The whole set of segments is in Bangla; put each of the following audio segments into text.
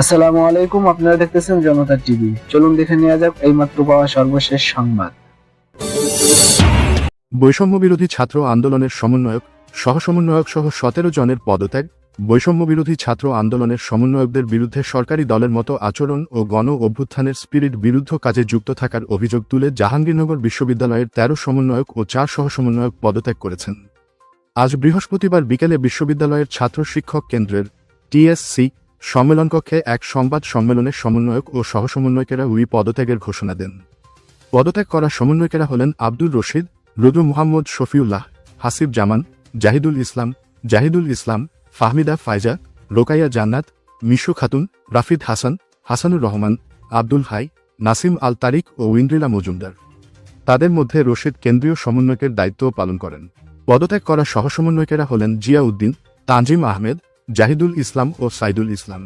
আসসালামু আলাইকুম, আপনারা দেখতেছেন জনতা টিভি। চলুন দেখে নেওয়া যাক এইমাত্র পাওয়া সর্বশেষ সংবাদ। বৈষম্য বিরোধী ছাত্র আন্দোলনের সমন্বয়ক, সহসমন্বয়ক সহ সতেরো জনের পদত্যাগ, বৈষম্য বিরোধী ছাত্র আন্দোলনের সমন্বয়কদের বিরুদ্ধে সরকারি দলের মতো আচরণ ও গণ অভ্যুত্থানের স্পিরিট বিরুদ্ধ কাজে যুক্ত থাকার অভিযোগ তুলে জাহাঙ্গীরনগর বিশ্ববিদ্যালয়ের তেরো সমন্বয়ক ও চার সহসমন্বয়ক পদত্যাগ করেছেন। আজ বৃহস্পতিবার বিকেলে বিশ্ববিদ্যালয়ের ছাত্র শিক্ষক কেন্দ্রের টিএসসি সম্মেলনকক্ষে এক সংবাদ সম্মেলনে সমন্বয়ক ও সহসমন্বয়কেরা উই পদত্যাগের ঘোষণা দেন। পদত্যাগ করা সমন্বয়কেরা হলেন আব্দুর রশিদ রুদু মুহাম্মদ শফিউল্লাহ, হাসিব জামান, জাহিদুল ইসলাম জাহিদুল ইসলাম, ফাহমিদা ফাইজা রোকাইয়া জান্নাত, মিশু খাতুন, রাফিদ হাসান, হাসানুর রহমান, আব্দুল হাই, নাসিম আল তারিক ও ইন্দ্রিলা মজুমদার। তাদের মধ্যে রশিদ কেন্দ্রীয় সমন্বয়কের দায়িত্বও পালন করেন। পদত্যাগ করা সহসমন্বয়কেরা হলেন জিয়া উদ্দিন তানজিম আহমেদ জাহিদুল ইসলাম ও সাইদুল ইসলাম।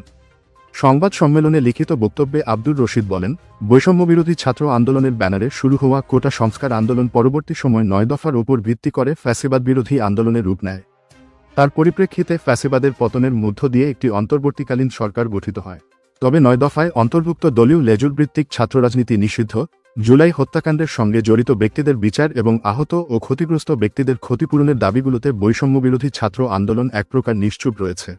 সংবাদ সম্মেলনে লিখিত বক্তব্যে আব্দুর রশিদ বলেন, বৈষম্যবিরোধী ছাত্র আন্দোলনের ব্যানারে শুরু হওয়া কোটা সংস্কার আন্দোলন পরবর্তী সময় নয় দফার ওপর ভিত্তি করে ফ্যাসিবাদ বিরোধী আন্দোলনের রূপ নেয়। তার পরিপ্রেক্ষিতে ফ্যাসিবাদের পতনের মধ্য দিয়ে একটি অন্তর্বর্তীকালীন সরকার গঠিত হয়। তবে নয় দফায় অন্তর্ভুক্ত দলীয় লেজুরভিত্তিক ছাত্র রাজনীতি নিষিদ্ধ জুলাই হত্যাকাণ্ডের সঙ্গে জড়িত ব্যক্তিদের বিচার এবং আহত ও ক্ষতিগ্রস্ত ব্যক্তিদের ক্ষতিপূরণের দাবিগুলোতে বৈষম্যবিরোধী ছাত্র আন্দোলন এক প্রকার নিশ্চুপ রয়েছে।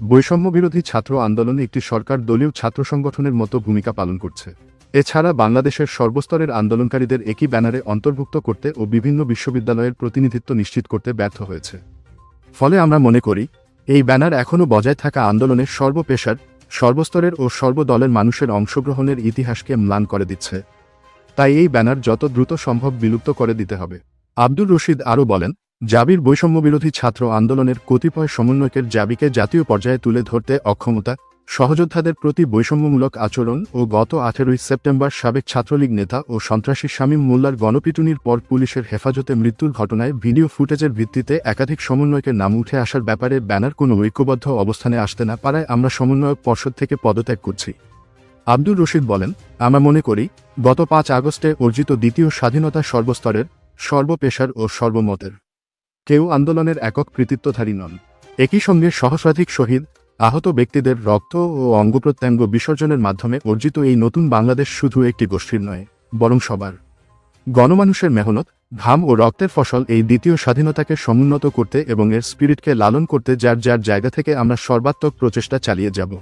বৈষম্য বিরোধী ছাত্র আন্দোলন একটি সরকার দলীয় ছাত্র সংগঠনের মতো ভূমিকা পালন করছে। এছাড়া বাংলাদেশের সর্বস্তরের আন্দোলনকারীদের একই ব্যানারে অন্তর্ভুক্ত করতে ও বিভিন্ন বিশ্ববিদ্যালয়ের প্রতিনিধিত্ব নিশ্চিত করতে ব্যর্থ হয়েছে। ফলে আমরা মনে করি, এই ব্যানার এখনও বজায় থাকা আন্দোলনের সর্বপেশার, সর্বস্তরের ও সর্বদলের মানুষের অংশগ্রহণের ইতিহাসকে ম্লান করে দিচ্ছে। তাই এই ব্যানার যত দ্রুত সম্ভব বিলুপ্ত করে দিতে হবে। আব্দুর রশিদ আরও বলেন, জাবির বৈষম্যবিরোধী ছাত্র আন্দোলনের কতিপয় সমন্বয়কের জাবিকে জাতীয় পর্যায়ে তুলে ধরতে অক্ষমতা, সহযোদ্ধাদের প্রতি বৈষম্যমূলক আচরণ ও গত আঠেরোই সেপ্টেম্বর সাবেক ছাত্রলীগ নেতা ও সন্ত্রাসী শামীম মোল্লার গণপিটুনির পর পুলিশের হেফাজতে মৃত্যুর ঘটনায় ভিডিও ফুটেজের ভিত্তিতে একাধিক সমন্বয়কের নাম উঠে আসার ব্যাপারে ব্যানার কোনো ঐক্যবদ্ধ অবস্থানে আসতে না পারায় আমরা সমন্বয়ক পর্ষদ থেকে পদত্যাগ করছি। আব্দুর রশিদ বলেন, আমরা মনে করি, গত পাঁচ আগস্টে অর্জিত দ্বিতীয় স্বাধীনতা সর্বস্তরের সর্বপেশার ও সর্বমতের। কেউ আন্দোলনের একক কৃতিত্বধারী নন। একই সঙ্গে সহস্রাধিক শহীদ, আহত ব্যক্তিদের রক্ত ও অঙ্গপ্রত্যঙ্গ বিসর্জনের মাধ্যমে অর্জিত এই নতুন বাংলাদেশ শুধু একটি গোষ্ঠীর নয়, বরং সবার। গণমানুষের মেহনত, ঘাম ও রক্তের ফসল এই দ্বিতীয় স্বাধীনতাকে সমুন্নত করতে এবং এর স্পিরিটকে লালন করতে যার যার জায়গা থেকে আমরা সর্বাত্মক প্রচেষ্টা চালিয়ে যাব।